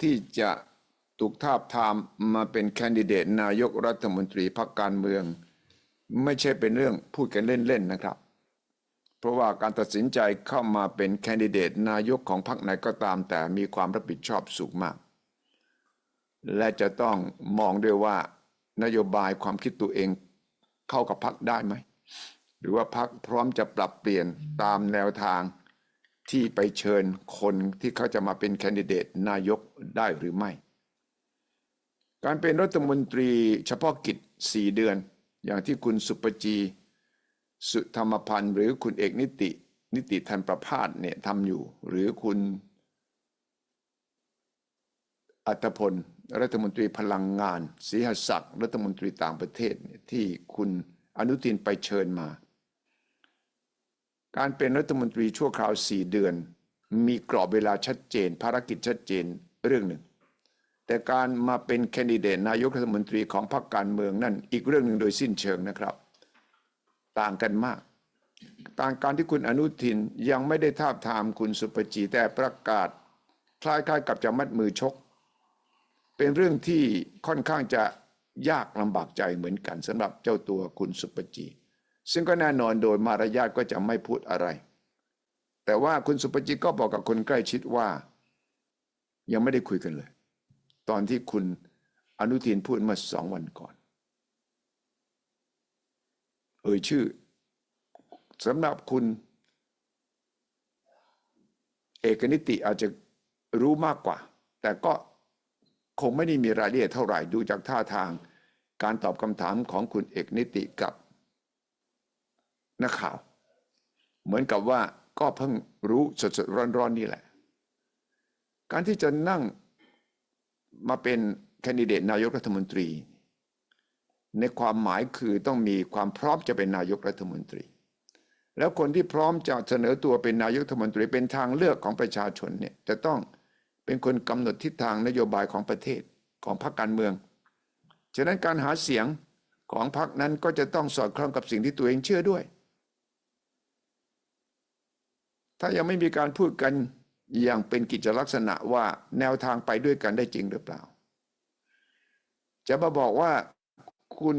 ที่จะถูกทาบทามมาเป็นแคนดิเดตนายกรัฐมนตรีพรรคการเมือง ไม่ใช่เป็นเรื่องพูดกันเล่นๆนะครับ เพราะว่าการตัดสินใจเข้ามาเป็นแคนดิเดตนายกของพรรคไหนก็ตามแต่มีความรับผิดชอบสูงมาก และจะต้องมองด้วยว่านโยบายความคิดตัวเองเข้ากับพรรคได้ไหม หรือว่าพรรคพร้อมจะปรับเปลี่ยนตามแนวทาง ที่ไปเชิญคนที่เขาจะมาเป็นแคนดิเดตนายกได้หรือไม่ การเป็นรัฐมนตรีเฉพาะกิจสี่เดือน อย่างที่คุณสุปจีสุธรรมพันธ์หรือคุณเอกนิติ นิติทันประพาสเนี่ยทำอยู่ หรือคุณอัตพล รัฐมนตรีพลังงานศรีหศักดิ์รัฐมนตรีต่างประเทศที่คุณอนุทินไปเชิญมา การเป็นรัฐมนตรีชั่วคราวสี่เดือน มีกรอบเวลาชัดเจน ภารกิจชัดเจนเรื่องหนึ่ง แต่การมาเป็นแคนดิเดตนายกรัฐมนตรีของพรรคการเมืองนั่นอีกเรื่องหนึ่งโดยสิ้นเชิงนะครับ ต่างกันมากต่างการที่คุณอนุทินยังไม่ได้ทาบทามคุณสุปจีแต่ประกาศ คล้ายๆกับจะมัดมือชก เป็นเรื่องที่ค่อนข้างจะยากลำบากใจเหมือนกันสำหรับเจ้าตัวคุณสุปจี ซึ่งก็แน่นอนโดยมารยาทก็จะไม่พูดอะไร แต่ว่าคุณสุปจีก็บอกกับคนใกล้ชิดว่า ยังไม่ได้คุยกันเลย ตอนที่คุณอนุทินพูดเมื่อสองวันก่อน เอ่ยชื่อสำหรับคุณ เอกนิติอาจจะรู้มากกว่า แต่ก็คงไม่ได้มีรายละเอียดเท่าไหร่ดูจากท่าทางการตอบคำถามของคุณเอกนิติกับ นักข่าว เหมือนกับว่าก็เพิ่งรู้สดๆร้อนๆนี่แหละ การที่จะนั่งมาเป็นแคนดิเดตนายกรัฐมนตรี ในความหมายคือต้องมีความพร้อมจะเป็นนายกรัฐมนตรี แล้วคนที่พร้อมจะเสนอตัวเป็นนายกรัฐมนตรีเป็นทางเลือกของประชาชนเนี่ยจะต้องเป็นคนกำหนดทิศทางนโยบายของประเทศของพรรคการเมือง ฉะนั้นการหาเสียงของพรรคนั้นก็จะต้องสอดคล้องกับสิ่งที่ตัวเองเชื่อด้วย ถ้ายังไม่มีการพูดกันอย่างเป็นกิจลักษณะว่าแนวทางไปด้วยกันได้จริงหรือเปล่า จะมาบอกว่าคุณ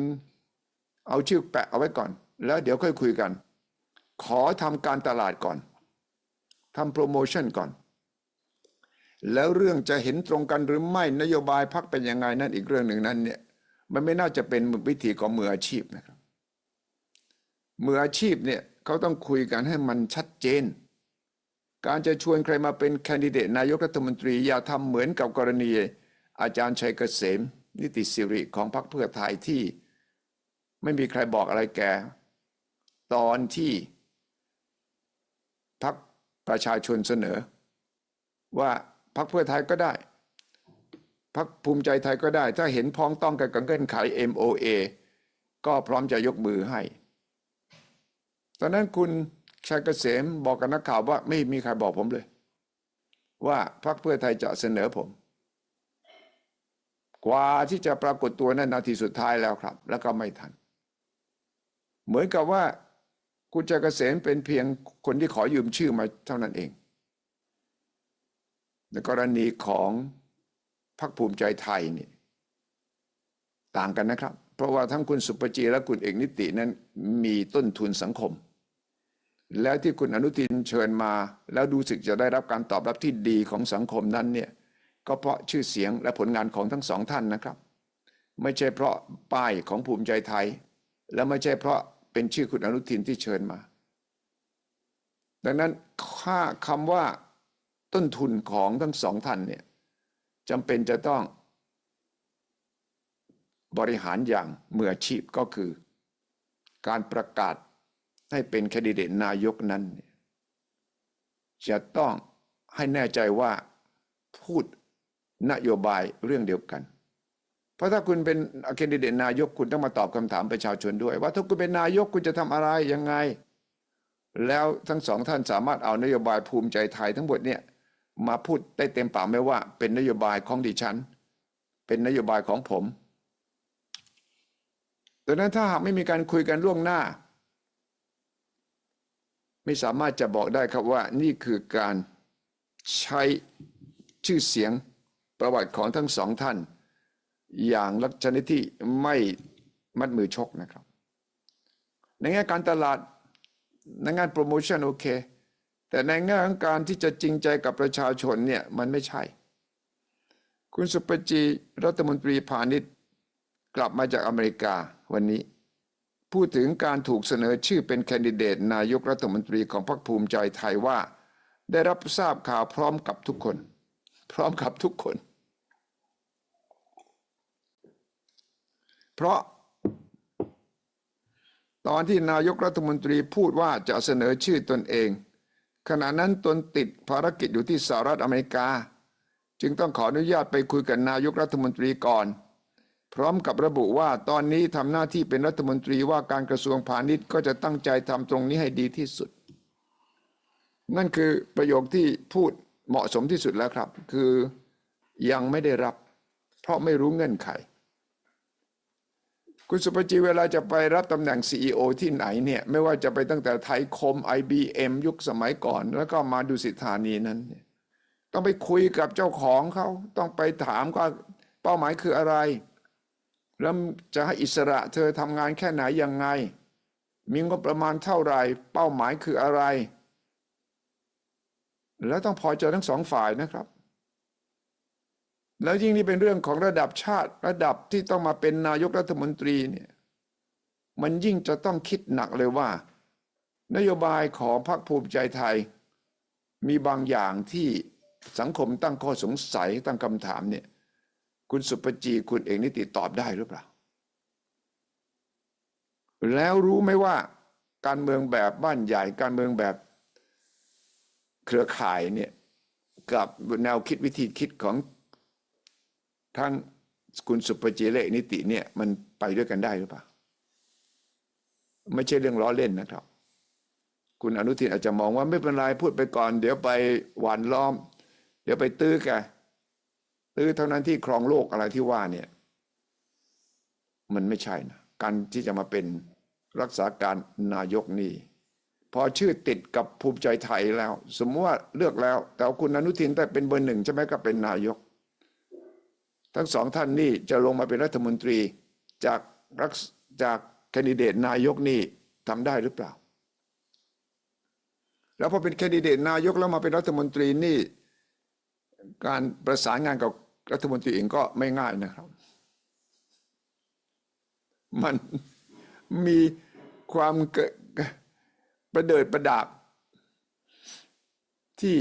เอาชื่อแปะเอาไว้ก่อน แล้วเดี๋ยวค่อยคุยกัน ขอทำการตลาดก่อนทำโปรโมชั่นก่อน แล้วเรื่องจะเห็นตรงกันหรือไม่นโยบายพักเป็นยังไงนั่นอีกเรื่องหนึ่งนั้นเนี่ยมันไม่น่าจะเป็นวิธีของมืออาชีพนะครับมืออาชีพเนี่ยเขาต้องคุยกันให้มันชัดเจน การจะชวนใครมาเป็นแคนดิเดตนายกรัฐมนตรีอย่าทำเหมือนกับกรณีอาจารย์ชัยเกษม นิติสิริของพรรคเพื่อไทยที่ ไม่มีใครบอกอะไรแก ตอนที่พรรคประชาชนเสนอ ว่าพรรคเพื่อไทยก็ได้พรรคภูมิใจไทยก็ได้ ถ้าเห็นพ้องต้องกันกับเงื่อนไข MOA ก็พร้อมจะยกมือให้ ตอนนั้นคุณ ชัยเกษมบอกกับนักข่าวว่าไม่มีใครบอกผมเลย ว่าพรรคเพื่อไทยจะเสนอผม กว่าที่จะปรากฏตัวนั้นนาทีสุดท้ายแล้วครับ แล้วก็ไม่ทัน เหมือนกับว่าคุณชัยเกษมเป็นเพียงคนที่ขอยืมชื่อมาเท่านั้นเอง ในกรณีของพรรคภูมิใจไทยนี่ต่างกันนะครับ เพราะว่าทั้งคุณสุปจีและคุณเอกนิตินั้นมีต้นทุนสังคม แล้วที่คุณอนุทินเชิญมา แล้วดูสึกจะได้รับการตอบรับที่ดีของสังคมนั้นเนี่ยก็เพราะชื่อเสียงและผลงานของทั้งสองท่านนะครับ ไม่ใช่เพราะป้ายของภูมิใจไทย และไม่ใช่เพราะเป็นชื่อคุณอนุทินที่เชิญมา ดังนั้นค่าคำว่าต้นทุนของทั้งสองท่านเนี่ยจำเป็นจะต้อง บริหารอย่างมืออาชีพก็คือ การประกาศ ให้เป็นแคนดิเดตนายกนั้น จะต้องให้แน่ใจว่าพูดนโยบายเรื่องเดียวกัน เพราะถ้าคุณเป็นแคนดิเดตนายกคุณต้องมาตอบคำถามประชาชนด้วย ว่าถ้าคุณเป็นนายกคุณจะทำอะไรยังไง แล้วทั้งสองท่านสามารถเอานโยบายภูมิใจไทยทั้งหมดเนี่ยมาพูดได้เต็มปากไหมว่า เป็นนโยบายของดิฉัน เป็นนโยบายของผมดังนั้นถ้าหากไม่มีการคุยกันล่วงหน้า ไม่สามารถจะบอกได้ครับว่านี่คือการใช้ชื่อเสียงประวัติของทั้งสองท่าน อย่างลักษณะที่ไม่มัดมือชกนะครับ ในแง่การตลาดในงานโปรโมชั่นโอเค แต่ในแง่ของการที่จะจริงใจกับประชาชนเนี่ยมันไม่ใช่ คุณสุปจีรัฐมนตรีพาณิชย์กลับมาจากอเมริกาวันนี้ พูดถึงการถูกเสนอชื่อเป็นแคนดิเดตนายกรัฐมนตรีของพรรคภูมิใจไทยว่า ได้รับทราบข่าวพร้อมกับทุกคน พร้อมกับทุกคน เพราะ ตอนที่นายกรัฐมนตรีพูดว่าจะเสนอชื่อตนเอง ขณะนั้นตนติดภารกิจอยู่ที่สหรัฐอเมริกา จึงต้องขออนุญาตไปคุยกับนายกรัฐมนตรีก่อน พร้อมกับระบุว่าตอนนี้ทำหน้าที่เป็นรัฐมนตรีว่าการกระทรวงพาณิชย์ก็จะตั้งใจทำตรงนี้ให้ดีที่สุด นั่นคือประโยคที่พูดเหมาะสมที่สุดแล้วครับ คือยังไม่ได้รับ เพราะไม่รู้เงื่อนไข คุณสุภจีเวลาจะไปรับตำแหน่ง CEO ที่ไหนเนี่ยไม่ว่าจะไปตั้งแต่ไทยคม IBM ยุคสมัยก่อน แล้วก็มาดูสิธานีนั้น ต้องไปคุยกับเจ้าของเขาต้องไปถามว่าเป้าหมายคืออะไร แล้วจะให้อิสระเธอทำงานแค่ไหนยังไง มีงบประมาณเท่าไหร่ เป้าหมายคืออะไร แล้วต้องพอใจทั้งสองฝ่ายนะครับ แล้วยิ่งนี่เป็นเรื่องของระดับชาติระดับที่ต้องมาเป็นนายกรัฐมนตรีเนี่ยมันยิ่งจะต้องคิดหนักเลยว่า นโยบายของพรรคภูมิใจไทย มีบางอย่างที่สังคมตั้งข้อสงสัยตั้งคำถามเนี่ย คุณสุปจีคุณเองนิติตอบได้หรือเปล่า แล้วรู้ไหมว่า การเมืองแบบบ้านใหญ่ การเมืองแบบเครือข่ายเนี่ยกับแนวคิดวิธีคิดของทั้งคุณสุปจีและนิติเนี่ยมันไปด้วยกันได้หรือเปล่า ไม่ใช่เรื่องล้อเล่นนะครับ คุณอนุทินอาจจะมองว่าไม่เป็นไรพูดไปก่อน เดี๋ยวไปหวานล้อม เดี๋ยวไปตื้อแก ตื้อเท่านั้นที่ครองโลกอะไรที่ว่าเนี่ย มันไม่ใช่นะการที่จะมาเป็นรักษาการนายกนี่พอชื่อติดกับภูมิใจไทยแล้ว สมมติว่าเลือกแล้ว แต่คุณอนุทินแต่เป็นเบอร์หนึ่งใช่ไหมก็เป็นนายก ทั้งสองท่านนี่จะลงมาเป็นรัฐมนตรีจากรักจากแคนดิเดตนายกนี่ทำได้หรือเปล่า แล้วพอเป็นแคนดิเดตนายกแล้วมาเป็นรัฐมนตรีนี่ การประสานงานกับ รัฐมนตรีเองก็ไม่ง่ายนะครับ มันมีความเกิดประเดิดประดาบ ที่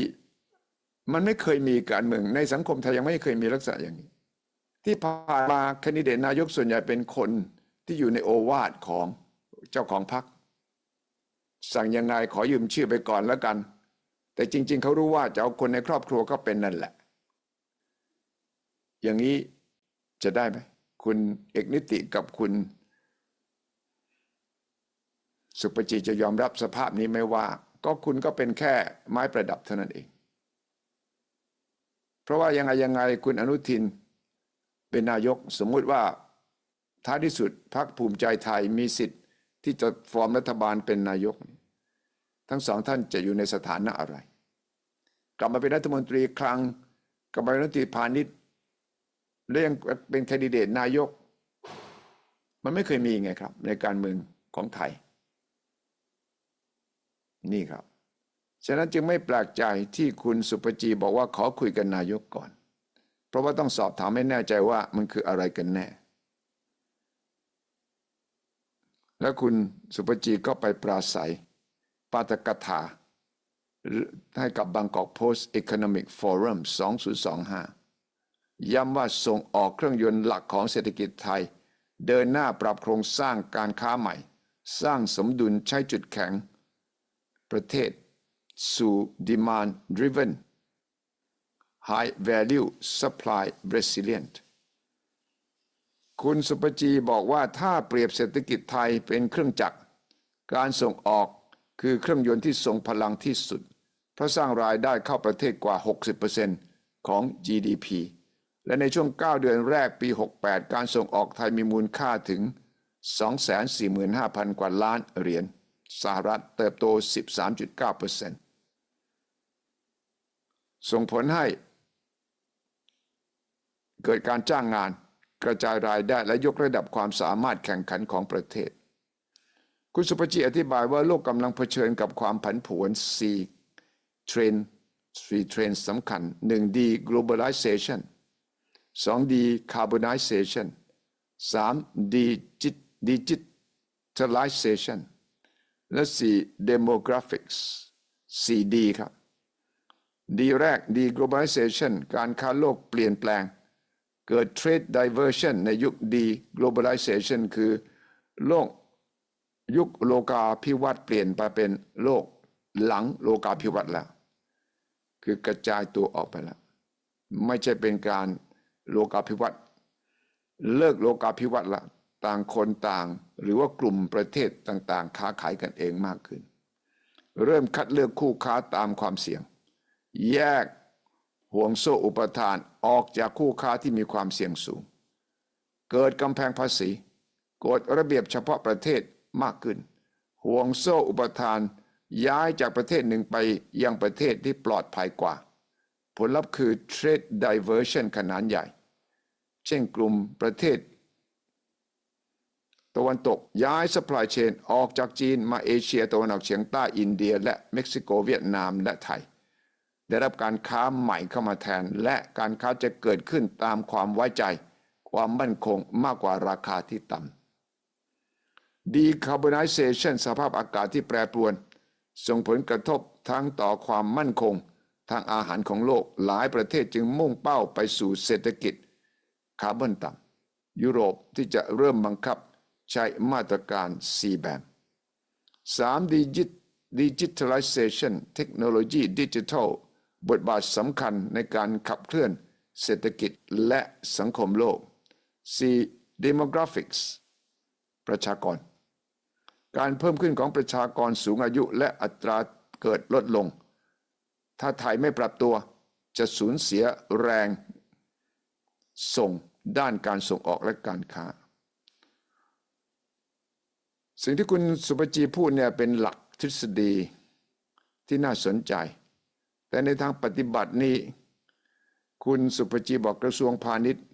มันไม่เคยมีการเมือง ในสังคมไทยยังไม่เคยมีลักษณะอย่างนี้ ที่ผ่านมาคนดิเดตนายกส่วนใหญ่เป็นคนที่อยู่ในโอวาทของเจ้าของพรรคสั่งยังไงขอยืมชื่อไปก่อนแล้วกัน แต่จริง ๆ เขารู้ว่าจะเอาคนในครอบครัวก็เป็นนั่นแหละ อย่างนี้จะได้ไหมคุณเอกนิติกับคุณ สุปจีจะยอมรับสภาพนี้ไหมว่า ก็คุณก็เป็นแค่ไม้ประดับเท่านั้นเอง เพราะว่ายังไงยังไงคุณอนุทินเป็นนายกสมมุติว่าท้ายที่สุดพรรคภูมิใจไทยมีสิทธิ์ที่จะฟอร์มรัฐบาลเป็นนายก ทั้งสองท่านจะอยู่ในสถานะอะไร กลับมาเป็นรัฐมนตรีคลังกลับมาเป็นรัฐมนตรีพาณิชย์ เรื่องเป็นแคนดิเดตนายก มันไม่เคยมีไงครับ ในการเมืองของไทย นี่ครับ ฉะนั้นจึงไม่แปลกใจที่คุณสุปจีบอกว่าขอคุยกันนายกก่อน เพราะว่าต้องสอบถามให้แน่ใจว่ามันคืออะไรกันแน่ แล้วคุณสุปจีก็ไปปราศัย ปาตกถาให้กับบางกอกโพสต์ Economic Forum 2025 ย้ำว่าส่งออกเครื่องยนต์หลักของเศรษฐกิจไทย เดินหน้าปรับโครงสร้างการค้าใหม่ สร้างสมดุลใช้จุดแข็ง ประเทศ สู่ demand driven high value supply resilient คุณสุปจีบอกว่าถ้าเปรียบเศรษฐกิจไทยเป็นเครื่องจักร การส่งออกคือเครื่องยนต์ที่ทรงพลังที่สุด เพราะสร้างรายได้เข้าประเทศกว่า 60%ของ GDP และในช่วง 9 เดือนแรกปี 68 การส่งออกไทยมีมูลค่าถึง 245,000 กว่าล้านเหรียญสหรัฐเติบโต 13.9%ส่งผลให้ เกิดการจ้างงานกระจายรายได้และยกระดับความสามารถแข่งขันของประเทศ คุณสุภจีอธิบายว่าโลกกำลังเผชิญกับความผันผวน 4 เทรนด์4เทรนด์สำคัญ 1. D globalization 2. D carbonization 3. D digitalization และ 4. demographics 4D ครับ D แรก D globalization การค้าโลกเปลี่ยนแปลง เกิด trade diversion ในยุค D globalization คือโลกยุคโลกาภิวัตน์เปลี่ยนไปเป็นโลกหลังโลกาภิวัตน์แล้ว คือกระจายตัวออกไปแล้ว ไม่ใช่เป็นการ โลกาภิวัตน์เลิกโลกาภิวัตน์ละต่างคนต่าง หรือว่ากลุ่มประเทศต่างๆ ค้าขายกันเองมากขึ้น เริ่มคัดเลือกคู่ค้าตามความเสี่ยง แยกห่วงโซ่อุปทานออกจากคู่ค้าที่มีความเสี่ยงสูง เกิดกำแพงภาษีกฎระเบียบเฉพาะประเทศมากขึ้น ห่วงโซ่อุปทานย้ายจากประเทศหนึ่งไปยังประเทศที่ปลอดภัยกว่า ผลลัพธ์คือ trade diversion ขนาดใหญ่ เช่นกลุ่มประเทศ ตะวันตกย้าย supply chain ออกจากจีนมาเอเชียตะวันออกเฉียงใต้อินเดีย และเม็กซิโกเวียดนามและไทย ได้รับการค้าใหม่เข้ามาแทน และการค้าจะเกิดขึ้นตามความไว้ใจ ความมั่นคงมากกว่าราคาที่ต่ำ Decarbonization สภาพอากาศที่แปรปรวน ส่งผลกระทบทั้งต่อความมั่นคง ทางอาหารของโลกหลายประเทศจึงมุ่งเป้าไปสู่เศรษฐกิจ คาร์บอนต่ำยุโรปที่จะเริ่มบังคับใช้มาตรการ C แบบ 3. Digit Digitalization เทคโนโลยีดิจิทัล บทบาทสำคัญในการขับเคลื่อนเศรษฐกิจและสังคมโลก 4. Demographics ประชากร การเพิ่มขึ้นของประชากรสูงอายุและอัตราเกิดลดลง ถ้าไทยไม่ปรับตัวจะสูญเสียแรง ส่งด้านการส่งออกและการค้า สิ่งที่คุณสุปจีพูดเนี่ยเป็นหลักทฤษฎีที่น่าสนใจ แต่ในทางปฏิบัตินี้ คุณสุปจีบอกกระทรวงพาณิชย์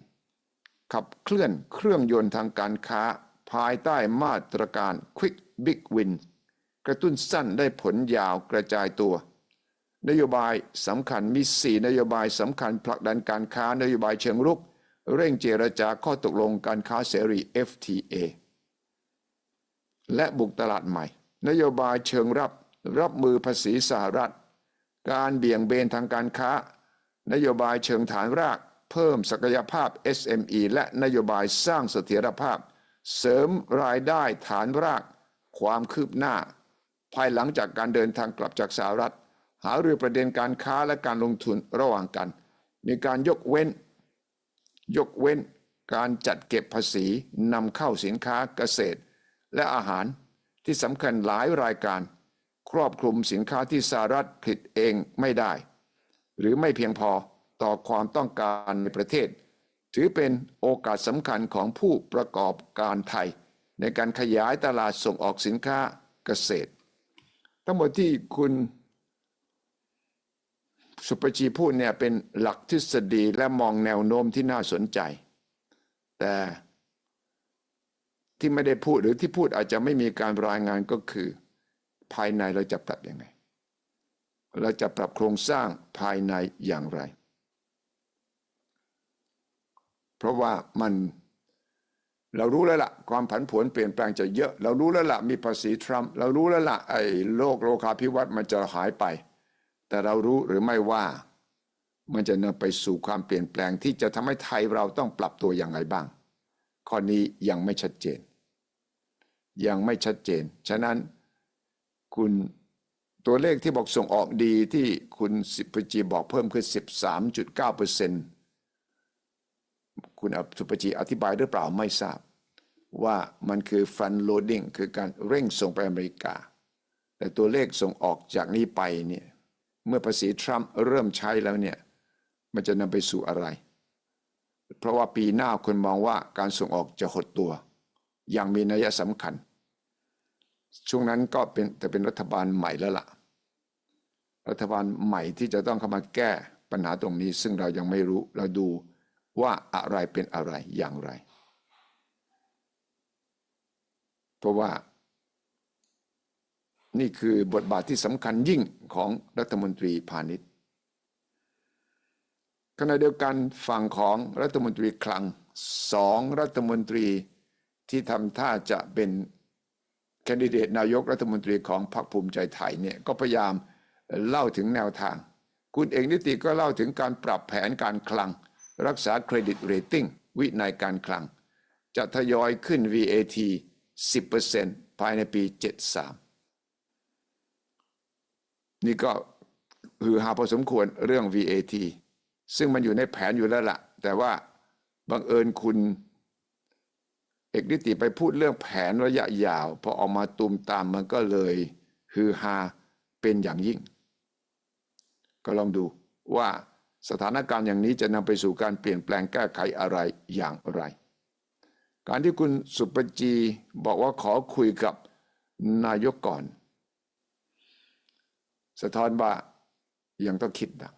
ขับเคลื่อนเครื่องยนต์ทางการค้า ภายใต้มาตรการ Quick Big Win กระตุ้นสั้นได้ผลยาวกระจายตัวนโยบายสำคัญมี 4 นโยบายสำคัญผลักดันการค้านโยบายเชิงรุก เร่งเจรจาข้อตกลงการค้าเสรี FTA และบุกตลาดใหม่ นโยบายเชิงรับรับมือภาษีสหรัฐ การเบี่ยงเบนทางการค้า นโยบายเชิงฐานราก เพิ่มศักยภาพ SME และนโยบายสร้างเสถียรภาพ เสริมรายได้ฐานราก ความคืบหน้า ภายหลังจากการเดินทางกลับจากสหรัฐ หาเรือประเด็นการค้าและการลงทุนระหว่างกัน มีการยกเว้น ยกเว้นการจัดเก็บภาษีนำเข้าสินค้าเกษตร และอาหารที่สำคัญหลายรายการ ครอบคลุมสินค้าที่สหรัฐผลิตเองไม่ได้ หรือไม่เพียงพอต่อความต้องการในประเทศ ถือเป็นโอกาสสำคัญของผู้ประกอบการไทย ในการขยายตลาดส่งออกสินค้าเกษตร ทั้งหมดที่คุณ สุปจีพูดเนี่ยเป็นหลักทฤษฎีและมองแนวโน้มที่น่าสนใจ แต่ที่ไม่ได้พูดหรือที่พูดอาจจะไม่มีการรายงานก็คือ ภายในเราจะปรับยังไง เราจะปรับโครงสร้างภายในอย่างไร เพราะว่ามันเรารู้แล้วละ่ะความผันผวนเปลี่ยนแปลงจะเยอะ เรารู้แล้วละ่ะมีภาษีทรัมป์เรารู้แล้วละ่ะไอ้โลกโลคาภิวัตน์มันจะหายไป แต่เรารู้หรือไม่ว่ามันจะนำไปสู่ความเปลี่ยนแปลงที่จะทำให้ไทยเราต้องปรับตัวอย่างไรบ้าง ข้อนี้ยังไม่ชัดเจน ยังไม่ชัดเจน ฉะนั้นคุณตัวเลขที่บอกส่งออกดีที่คุณสิปจีบอกเพิ่มขึ้น 13.9เปอร์เซ็นต์คุณสุปจีอธิบายหรือเปล่าไม่ทราบ ว่ามันคือ fund loading คือการเร่งส่งไปอเมริกา แต่ตัวเลขส่งออกจากนี้ไปเนี่ย เมื่อภาษีทรัมป์เริ่มใช้แล้วเนี่ยมันจะนำไปสู่อะไร เพราะว่าปีหน้าคนมองว่าการส่งออกจะหดตัว อย่างมีนัยสำคัญ ช่วงนั้นก็เป็นแต่เป็นรัฐบาลใหม่แล้วล่ะ รัฐบาลใหม่ที่จะต้องเข้ามาแก้ปัญหาตรงนี้ ซึ่งเรายังไม่รู้เราดูว่าอะไรเป็นอะไรอย่างไร เพราะว่า นี่คือบทบาทที่สำคัญยิ่งของรัฐมนตรีพาณิชย์ขณะเดียวกันฝั่งของรัฐมนตรีคลังสองรัฐมนตรีที่ทำท่าจะเป็นแคนดิเดตนายกรัฐมนตรีของพรรคภูมิใจไทยเนี่ยก็พยายามเล่าถึงแนวทาง คุณเอกนิติก็เล่าถึงการปรับแผนการคลัง รักษาเครดิตเรตติ้งวินัยการคลัง จะทยอยขึ้น VAT 10%ภายในปี 73 นี่ก็ฮือฮาพอสมควรเรื่อง VAT ซึ่งมันอยู่ในแผนอยู่แล้วละ่ะ แต่ว่าบังเอิญคุณเอกนิติไปพูดเรื่องแผนระยะยาว พอออกมาตูมตามมันก็เลยฮือฮาเป็นอย่างยิ่ง ก็ลองดูว่าสถานการณ์อย่างนี้จะนำไปสู่การเปลี่ยนแปลงแก้ไขอะไรอย่างไร การที่คุณสุปจีบอกว่าขอคุยกับนายกก่อน สะท้อนว่ายังต้องคิดนะ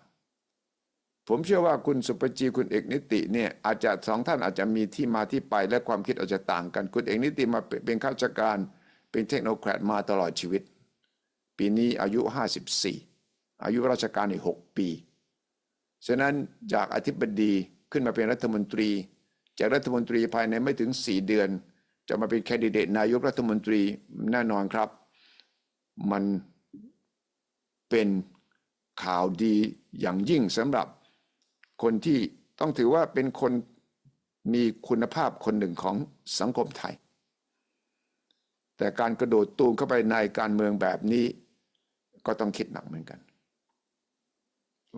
ผมเชื่อว่าคุณสุปจีคุณเอกนิติเนี่ยอาจจะสองท่านอาจจะมีที่มาที่ไปและความคิดอาจจะต่างกัน คุณเอกนิติมาเป็นข้าราชการเป็นเทคโนแครดมาตลอดชีวิต ปีนี้อายุ 54 อายุราชการอีก6ปี ฉะนั้นจากอธิบดีขึ้นมาเป็นรัฐมนตรี จากรัฐมนตรีภายในไม่ถึง 4 เดือน จะมาเป็นแคนดิเดตนายกรัฐมนตรีแน่นอนครับ มัน เป็นข่าวดีอย่างยิ่งสำหรับคนที่ต้องถือว่าเป็นคนมีคุณภาพคนหนึ่งของสังคมไทย แต่การกระโดดตูมเข้าไปในการเมืองแบบนี้ ก็ต้องคิดหนักเหมือนกัน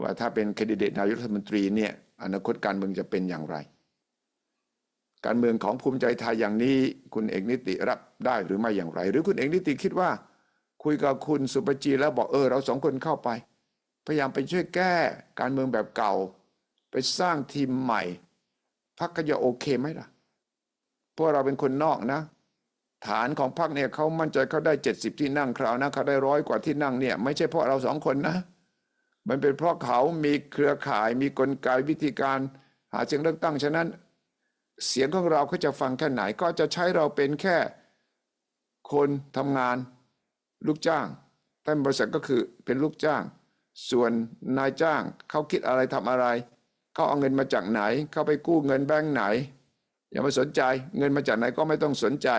ว่าถ้าเป็นคนดิเดตนายกรัฐมนตรีเนี่ยอนาคตการเมืองจะเป็นอย่างไร การเมืองของภูมิใจไทยอย่างนี้ คุณเอกนิติรับได้หรือไม่อย่างไร หรือคุณเอกนิติคิดว่า คุยกับคุณสุปจีแล้วบอกเออเราสองคนเข้าไป พยายามไปช่วยแก้การเมืองแบบเก่า ไปสร้างทีมใหม่พักก็จะโอเคไหมล่ะพราะเราเป็นคนนอกนะ ฐานของพรรคเนี่ยเขามั่นใจเขาได้เจ็ดสิบที่นั่งคราวนะเขาได้ร้อยกว่าที่นั่งเนี่ย ไม่ใช่เพราะเราสองคนนะ มันเป็นเพราะเขามีเครือข่าย มีกลไกวิธีการหาเสียงเลือกตั้งฉะนั้น เสียงของเราเขาจะฟังแค่ไหนก็จะใช้เราเป็นแค่คนทำงาน ลูกจ้างแต่บริษัทก็คือเป็นลูกจ้าง ส่วนนายจ้างเขาคิดอะไรทำอะไรเขาเอาเงินมาจากไหนเขาไปกู้เงินแบงค์ไหน อย่ามาสนใจเงินมาจากไหนก็ไม่ต้องสนใจ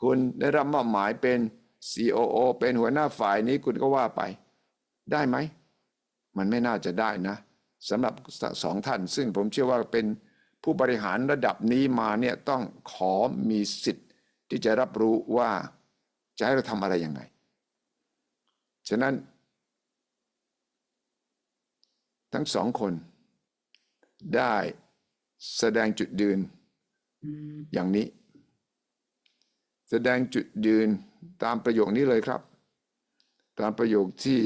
คุณได้รับมอบหมายเป็น COO เป็นหัวหน้าฝ่ายนี้คุณก็ว่าไป ได้ไหม มันไม่น่าจะได้นะสำหรับสองท่าน ซึ่งผมเชื่อว่าเป็นผู้บริหารระดับนี้มาเนี่ยต้องขอมีสิทธิ์ที่จะรับรู้ว่า จะให้เราทำอะไรยังไง ฉะนั้น ทั้งสองคนได้แสดงจุดยืนอย่างนี้ แสดงจุดยืนตามประโยคนี้เลยครับ ตามประโยคที่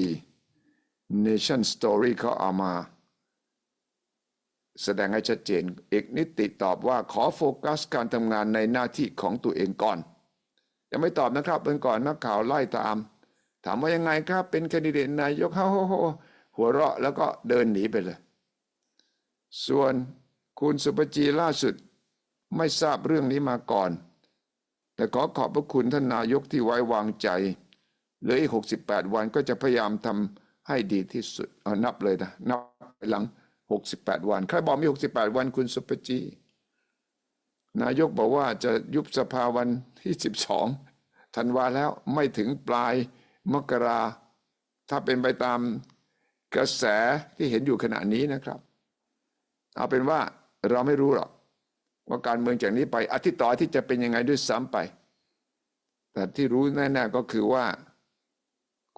Nation Story เขาเอามา แสดงให้ชัดเจนเอกนิติตอบว่าขอโฟกัสการทำงานในหน้าที่ของตัวเองก่อน ยังไม่ตอบนะครับเป็นก่อนนักข่าวไล่ตาม ถามว่ายังไงครับเป็นแคนดิเดตนายกเขาหัวเราะแล้วก็เดินหนีไปเลย ส่วนคุณสุปจีล่าสุดไม่ทราบเรื่องนี้มาก่อน แต่ขอขอบพระคุณท่านนายกที่ไว้วางใจเหลืออีกหกสิบแปดวันก็จะพยายามทำให้ดีที่สุดเอานับเลยนะ นับไปหลังหกสิบแปดวัน ใครบอกมีหกสิบแปดวันคุณสุปจี นายกบอกว่าจะยุบสภาวันที่สิบสองธันวาแล้วไม่ถึงปลายมกรา ถ้าเป็นไปตามกระแสที่เห็นอยู่ขณะนี้นะครับ เอาเป็นว่าเราไม่รู้หรอกว่าการเมืองจากนี้ไปอาทิตย์ต่ออาทิตย์จะเป็นยังไงด้วยซ้ำไป แต่ที่รู้แน่ๆก็คือว่า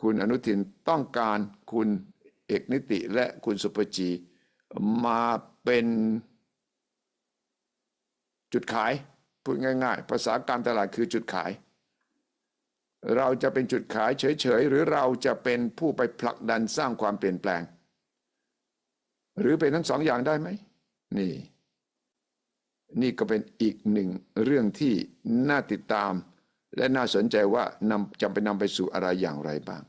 คุณอนุทินต้องการคุณเอกนิติและคุณสุปจีมาเป็น จุดขายพูดง่าย ๆ ภาษาการตลาดคือจุดขาย เราจะเป็นจุดขายเฉยๆ หรือเราจะเป็นผู้ไปผลักดันสร้างความเปลี่ยนแปลง หรือเป็นทั้งสองอย่างได้ไหมนี่ นี่ก็เป็นอีกหนึ่งเรื่องที่น่าติดตาม และน่าสนใจว่านำจำไปนำไปสู่อะไรอย่างไรบ้าง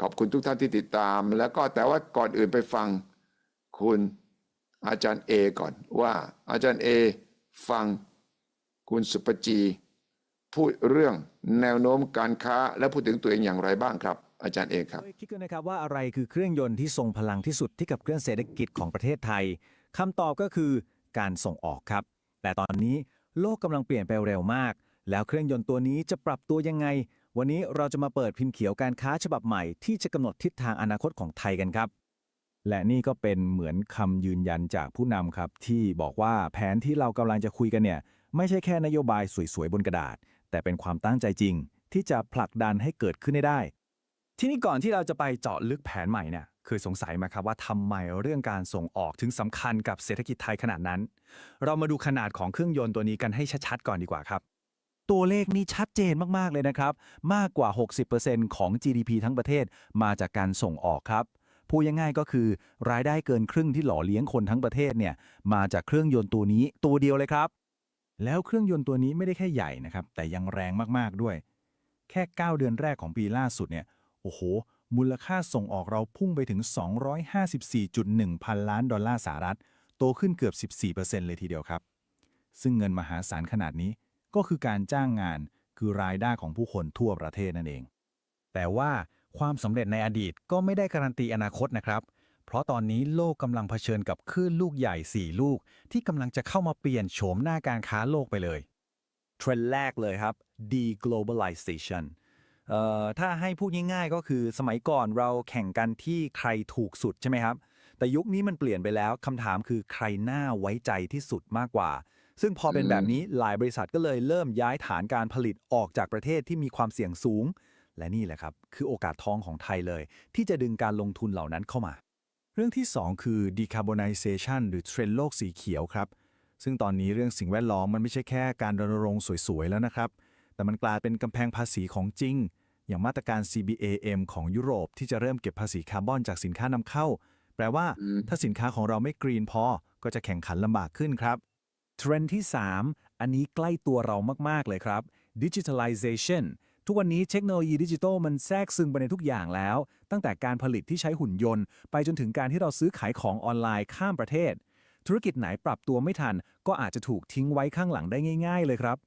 ขอบคุณทุกท่านที่ติดตาม แล้วก็แต่ว่าก่อนอื่นไปฟังคุณอาจารย์เอก่อนว่าอาจารย์เอ ฟังคุณสุปจีพูดเรื่องแนวโน้มการค้าและพูดถึงตัวเองอย่างไรบ้างครับ อาจารย์เอครับ คิดกันนะครับว่าอะไรคือเครื่องยนต์ที่ทรงพลังที่สุดที่กับเครื่องเศรษฐกิจของประเทศไทยคำตอบก็คือการส่งออกครับ แต่ตอนนี้โลกกำลังเปลี่ยนไปเร็วมาก แล้วเครื่องยนต์ตัวนี้จะปรับตัวยังไง วันนี้เราจะมาเปิดพิมพ์เขียวการค้าฉบับใหม่ที่จะกำหนดทิศทางอนาคตของไทยกันครับ และนี่ก็เป็นเหมือนคำยืนยันจากผู้นำครับที่บอกว่าแผนที่เรากำลังจะคุยกันเนี่ยไม่ใช่แค่นโยบายสวยๆบนกระดาษ แต่เป็นความตั้งใจจริง ที่จะผลักดันให้เกิดขึ้นได้ ที่นี่ก่อนที่เราจะไปเจาะลึกแผนใหม่เนี่ยคือสงสัยไหมครับว่าทำไมเรื่องการส่งออกถึงสำคัญกับเศรษฐกิจไทยขนาดนั้น เรามาดูขนาดของเครื่องยนต์ตัวนี้กันให้ชัดๆก่อนดีกว่าครับตัวเลขนี้ชัดเจนมาก ๆ เลยนะครับ มากกว่า 60%ของ GDP ทั้งประเทศมาจากการส่งออกครับ พูดง่ายๆก็คือ รายได้เกินครึ่งที่หล่อเลี้ยงคนทั้งประเทศเนี่ยมาจากเครื่องยนต์ตัวนี้ตัวเดียวเลยครับ แล้วเครื่องยนต์ตัวนี้ไม่ได้แค่ใหญ่นะครับ แต่ยังแรงมากๆด้วย แค่ 9 เดือนแรกของปีล่าสุดเนี่ยโอ้โห มูลค่าส่งออกเราพุ่งไปถึง 254.1 พันล้านดอลลาร์สหรัฐ โตขึ้นเกือบ 14%เลยทีเดียวครับ ซึ่งเงินมหาศาลขนาดนี้ก็คือการจ้างงานคือรายได้ของผู้คนทั่วประเทศนั่นเอง แต่ว่า ความสำเร็จในอดีตก็ไม่ได้การันตีอนาคตนะครับ เพราะตอนนี้โลกกำลังเผชิญกับคลื่นลูกใหญ่ 4 ลูก ที่กำลังจะเข้ามาเปลี่ยนโฉมหน้าการค้าโลกไปเลย เทรนด์แรกเลยครับ deglobalization เอ่อถ้าให้พูดง่ายๆก็คือสมัยก่อนเราแข่งกันที่ใครถูกสุดใช่ไหมครับ แต่ยุคนี้มันเปลี่ยนไปแล้วคำถามคือใครน่าไว้ใจที่สุดมากกว่า ซึ่งพอเป็นแบบนี้หลายบริษัทก็เลยเริ่มย้ายฐานการผลิตออกจากประเทศที่มีความเสี่ยงสูง และนี่แหละครับ คือโอกาสทองของไทยเลย ที่จะดึงการลงทุนเหล่านั้นเข้ามา เรื่องที่ 2 คือ decarbonization หรือเทรนด์โลกสีเขียวครับ ซึ่งตอนนี้เรื่องสิ่งแวดล้อมมันไม่ใช่แค่การรณรงค์สวยๆ แล้วนะครับ แต่มันกลายเป็นกำแพงภาษีของจริง อย่างมาตรการ CBAM ของยุโรป ที่จะเริ่มเก็บภาษีคาร์บอนจากสินค้านำเข้า แปลว่าอืมถ้าสินค้าของเราไม่กรีนพอ ก็จะแข่งขันลำบากขึ้นครับเทรนด์ที่ 3 อันนี้ใกล้ตัวเรามาก ๆ เลยครับ digitalization ทุกวันนี้เทคโนโลยีดิจิทัลมันแทรกซึมไปในทุกอย่างแล้ว ตั้งแต่การผลิตที่ใช้หุ่นยนต์ ไปจนถึงการที่เราซื้อขายของออนไลน์ข้ามประเทศ ธุรกิจไหนปรับตัวไม่ทัน ก็อาจจะถูกทิ้งไว้ข้างหลังได้ง่าย ๆ เลยครับ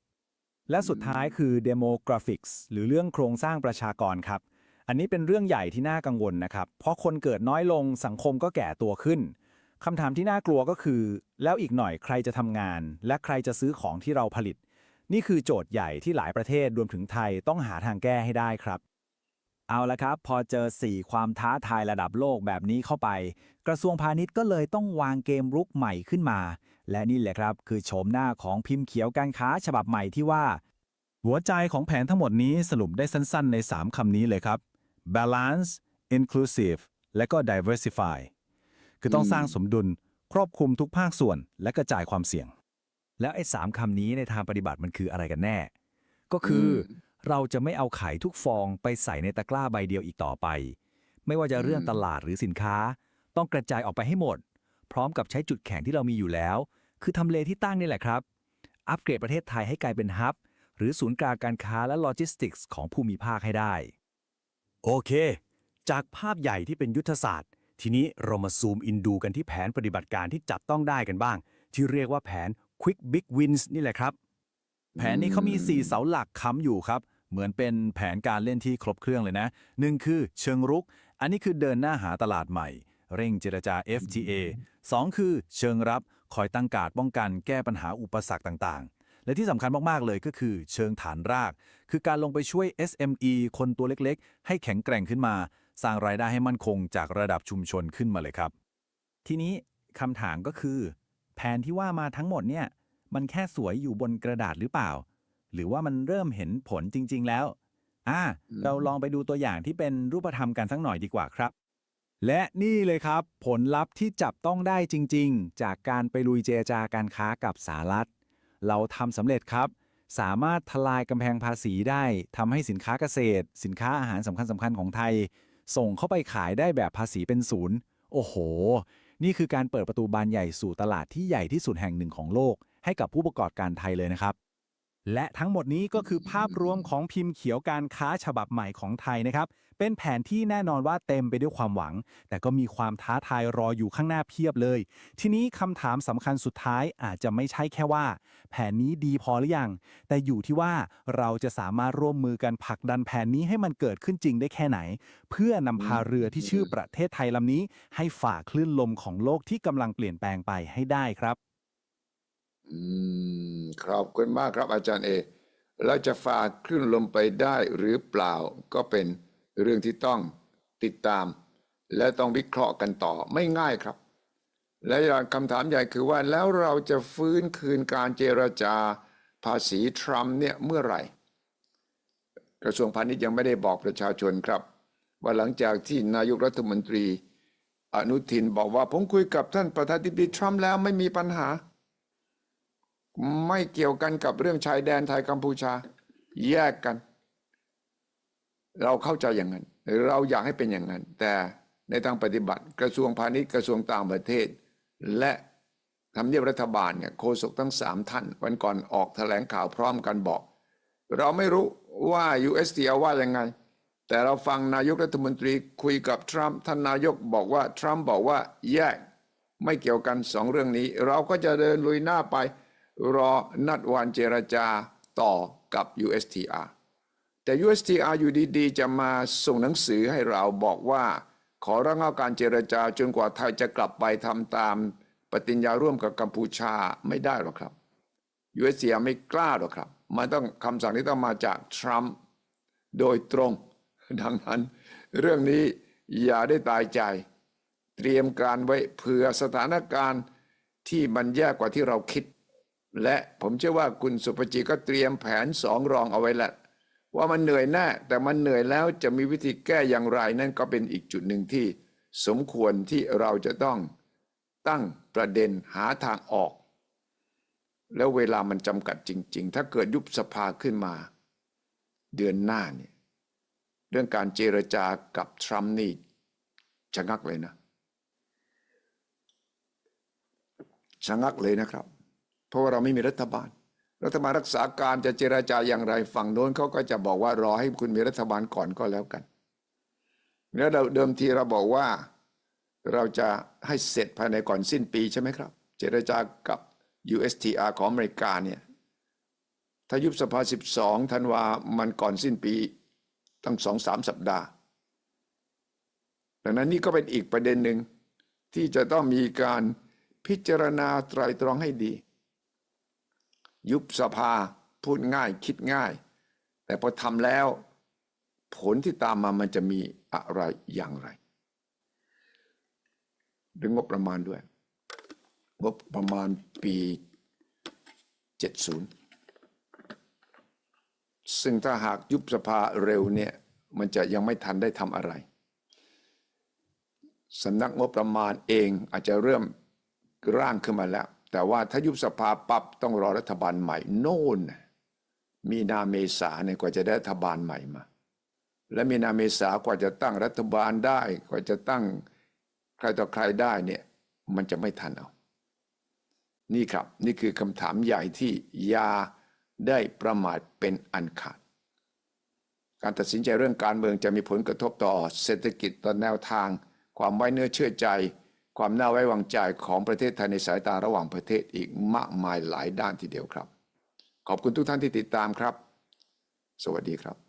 และสุดท้ายคือ demographics หรือเรื่องโครงสร้างประชากรครับ อันนี้เป็นเรื่องใหญ่ที่น่ากังวลนะครับ เพราะคนเกิดน้อยลงสังคมก็แก่ตัวขึ้นคำถามที่น่ากลัวก็คือ แล้วอีกหน่อยใครจะทำงาน และใครจะซื้อของที่เราผลิต นี่คือโจทย์ใหญ่ที่หลายประเทศรวมถึงไทยต้องหาทางแก้ให้ได้ครับ เอาละครับ พอเจอ 4 ความท้าทายระดับโลกแบบนี้เข้าไป กระทรวงพาณิชย์ก็เลยต้องวางเกมรุกใหม่ขึ้นมา และนี่แหละครับ คือโฉมหน้าของพิมพ์เขียวการค้าฉบับใหม่ที่ว่า หัวใจของแผนทั้งหมดนี้สรุปได้สั้น ๆ ใน 3 คำนี้เลยครับ balance inclusive และก็ diversify คือต้องสร้างสมดุล ครอบคลุมทุกภาคส่วน และกระจายความเสี่ยง แล้วไอ้สามคำนี้ในทางปฏิบัติมันคืออะไรกันแน่ ก็คืออเราจะไม่เอาไข่ทุกฟองไปใส่ในตะกร้าใบเดียวอีกต่อไป ไม่ว่าจะเรื่องตลาดหรือสินค้า ต้องกระจายออกไปให้หมด พร้อมกับใช้จุดแข็งที่เรามีอยู่แล้ว คือทำเลที่ตั้งนี่แหละครับ อัปเกรดประเทศไทยให้กลายเป็นฮับ หรือศูนย์กลางการค้าและโลจิสติกส์ของภูมิภาคให้ได้ โอเค จากภาพใหญ่ที่เป็นยุทธศาสตร์ ทีนี้เรามาซูมอินดูกันที่แผนปฏิบัติการที่จับต้องได้กันบ้าง ที่เรียกว่าแผน Quick Big Wins นี่แหละครับ แผนนี้เขามี 4 เสาหลักค้ำอยู่ครับ เหมือนเป็นแผนการเล่นที่ครบเครื่องเลยนะหนึ่งคือเชิงรุก อันนี้คือเดินหน้าหาตลาดใหม่ เร่งเจรจา FTA 2 คือเชิงรับคอยตั้งการดป้องกันแก้ปัญหาอุปสรรคต่างๆ และที่สำคัญมากๆเลยก็คือเชิงฐานราก คือการลงไปช่วย SME คนตัวเล็กๆ ให้แข็งแกร่งขึ้นมา สร้างรายได้ให้มั่นคงจากระดับชุมชนขึ้นมาเลยครับ ทีนี้คำถามก็คือ แผนที่ว่ามาทั้งหมดเนี่ย มันแค่สวยอยู่บนกระดาษหรือเปล่า หรือว่ามันเริ่มเห็นผลจริง ๆ แล้ว อ่า เราลองไปดูตัวอย่างที่เป็นรูปธรรมกันสักหน่อยดีกว่าครับ และนี่เลยครับ ผลลัพธ์ที่จับต้องได้จริง ๆ จากการไปลุยเจรจาการค้ากับสหรัฐ เราทำสำเร็จครับ สามารถทลายกำแพงภาษีได้ทำให้สินค้าเกษตร สินค้าอาหารสำคัญสำคัญๆของไทย ส่งเข้าไปขายได้แบบภาษีเป็นศูนย์ โอ้โห นี่คือการเปิดประตูบานใหญ่สู่ตลาดที่ใหญ่ที่สุดแห่งหนึ่งของโลก ให้กับผู้ประกอบการไทยเลยนะครับ และทั้งหมดนี้ก็คือภาพรวมของพิมพ์เขียวการค้าฉบับใหม่ของไทยนะครับ เป็นแผนที่แน่นอนว่าเต็มไปด้วยความหวัง แต่ก็มีความท้าทายรออยู่ข้างหน้าเพียบเลย ทีนี้คำถามสำคัญสุดท้ายอาจจะไม่ใช่แค่ว่า แผนนี้ดีพอหรือยัง แต่อยู่ที่ว่าเราจะสามารถร่วมมือกันผลักดันแผนนี้ให้มันเกิดขึ้นจริงได้แค่ไหน เพื่อนำพาเรือที่ชื่อประเทศไทยลำนี้ ให้ฝ่าคลื่นลมของโลกที่กำลังเปลี่ยนแปลงไปให้ได้ครับ อืม ขอบคุณมากครับอาจารย์เอเราจะฝ่าคลื่นลมไปได้หรือเปล่าก็เป็นเรื่องที่ต้องติดตาม และต้องวิเคราะห์กันต่อไม่ง่ายครับ และคำถามใหญ่คือว่าแล้วเราจะฟื้นคืนการเจรจาภาษีทรัมป์เนี่ยเมื่อไหร่ กระทรวงพาณิชย์ยังไม่ได้บอกประชาชนครับ ว่าหลังจากที่นายกรัฐมนตรี อนุทินบอกว่าผมคุยกับท่านประธานาธิบดีทรัมป์แล้วไม่มีปัญหา ไม่เกี่ยวกันกับเรื่องชายแดนไทยกัมพูชา แยกกัน เราเข้าใจอย่างนั้น เราอยากให้เป็นอย่างนั้น แต่ในทางปฏิบัติกระทรวงพาณิชย์กระทรวงต่างประเทศ และทำเนียบรัฐบาลเนี่ยโฆษกทั้งสามท่าน วันก่อนออกแถลงข่าวพร้อมกันบอก เราไม่รู้ว่า USTR ว่ายังไง แต่เราฟังนายกรัฐมนตรีคุยกับทรัมป์ท่านนายกบอกว่าทรัมป์บอกว่าแยก ไม่เกี่ยวกันสองเรื่องนี้ เราก็จะเดินลุยหน้าไป รอนัดวันเจรจาต่อกับ USTR แต่ USTR อยู่ดีๆ จะมาส่งหนังสือให้เราบอกว่า ขอระงับการเจรจาจนกว่าไทยจะกลับไปทำตามปฏิญญาร่วมกับกัมพูชาไม่ได้หรอกครับ USTR ไม่กล้าหรอกครับ มันต้องคำสั่งที่ต้องมาจากทรัมป์โดยตรง ดังนั้น เรื่องนี้อย่าได้ตายใจ เตรียมการไว้เผื่อสถานการณ์ที่มันแย่กว่าที่เราคิด และผมเชื่อว่าคุณสุภจีก็เตรียมแผนสองรองเอาไว้ล้วว่ามันเหนื่อยแน่แต่มันเหนื่อยแล้วจะมีวิธีแก้อย่างไรนั่นก็เป็นอีกจุดหนึ่งที่สมควรที่เราจะต้องตั้งประเด็นหาทางออก แล้วเวลามันจำกัดจริง ๆ ถ้าเกิดยุบสภาขึ้นมา เดือนหน้าเนี่ยเรื่องการเจรจากับทรัมป์นี่ชะงักเลยนะชะงักเลยนะครับ เพราะว่าเราไม่มีรัฐบาล รัฐบาลรักษาการจะเจรจาอย่างไรฝั่งโน้นเขาก็จะบอกว่ารอให้คุณมีรัฐบาลก่อนก็แล้วกันแล้วเดิมทีเราบอกว่าเราจะให้เสร็จภายในก่อนสิ้นปีใช่ไหมครับ เจรจากับ USTR ของอเมริกาเนี่ยถ้ายุบสภา 12ธันวามันก่อนสิ้นปีตั้งสองสามสัปดาห์ ดังนั้นนี่ก็เป็นอีกประเด็นหนึ่งที่จะต้องมีการพิจารณาไตรตรองให้ดี ยุบสภาพูดง่ายคิดง่าย แต่พอทำแล้ว ผลที่ตามมามันจะมีอะไรอย่างไรเรื่องงบประมาณด้วย งบประมาณปี 70 ซึ่งถ้าหากยุบสภาเร็วเนี่ย มันจะยังไม่ทันได้ทำอะไรสำนักงบประมาณเองอาจจะเริ่มร่างขึ้นมาแล้ว แต่ว่าถ้ายุบสภาปับต้องรอรัฐบาลใหม่ โน่น มีนาเมษาเนี่ยกว่าจะได้รัฐบาลใหม่มา และมีนาเมษากว่าจะตั้งรัฐบาลได้ กว่าจะตั้งใครต่อใครได้เนี่ยมันจะไม่ทันเอา นี่ครับ นี่คือคำถามใหญ่ที่ยาได้ประมาทเป็นอันขาด การตัดสินใจเรื่องการเมืองจะมีผลกระทบต่อเศรษฐกิจต่อแนวทาง ความไว้เนื้อเชื่อใจ ความน่าไว้วางใจของประเทศไทยในสายตาระหว่างประเทศอีกมากมายหลายด้านทีเดียวครับ ขอบคุณทุกท่านที่ติดตามครับ สวัสดีครับ